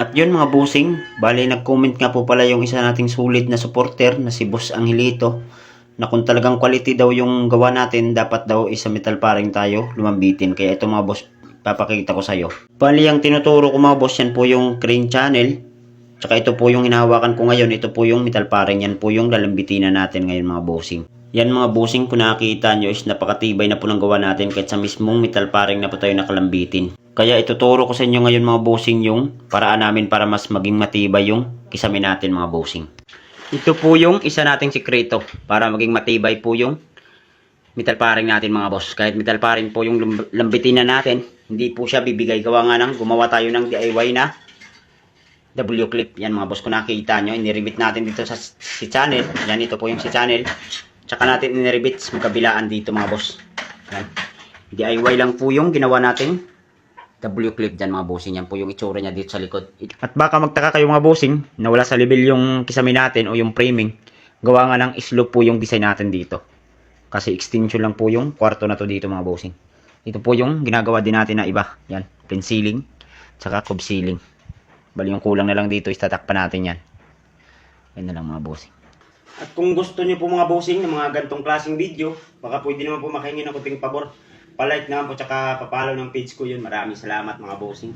At yun mga bossing, bali nag-comment nga po pala yung isa nating sulit na supporter na si Boss Angelito na kung talagang quality daw yung gawa natin, dapat daw isa metal paring tayo lumambitin. Kaya ito mga boss, papakita ko sa'yo. Bali ang tinuturo ko mga boss, yan po yung crane channel. Tsaka ito po yung hinahawakan ko ngayon, ito po yung metal paring, yan po yung lalambitin na natin ngayon mga bossing. Yan mga bossing, kung nakikita nyo is napakatibay na po ng gawa natin kahit sa mismong metal paring na po tayo nakalambitin. Kaya ituturo ko sa inyo ngayon mga bossing yung paraan namin para mas maging matibay yung kisame natin mga bossing. Ito po yung isa nating sikreto para maging matibay po yung metal paring natin mga boss. Kahit metal paring po yung lamb- lambitin na natin, hindi po siya bibigay. Gawa nga ng gumawa tayo ng DIY na W-clip. Yan mga boss, kung nakita nyo, iniribit natin dito sa si channel. Yan, ito po yung si channel. Tsaka natin iniribit sa magkabilaan dito mga boss. Yan. DIY lang po yung ginawa natin W-clip dyan mga bossing. Yan po yung itsura niya dito sa likod. At baka magtaka kayo mga bossing na wala sa level yung kisame natin o yung framing. Gawa nga ng slope po yung design natin dito. Kasi extension lang po yung kwarto na to dito mga bossing. Ito po yung ginagawa din natin na iba. Yan, plain ceiling, tsaka cob ceiling. Bali yung kulang na lang dito, istatakpan natin yan. Yan na lang mga bossing. At kung gusto niyo po mga bossing ng mga gantong klaseng video, baka pwede naman po makahingi ng kunting pabor. Palike naman po tsaka papalaw ng page ko yun. Maraming salamat mga bossing.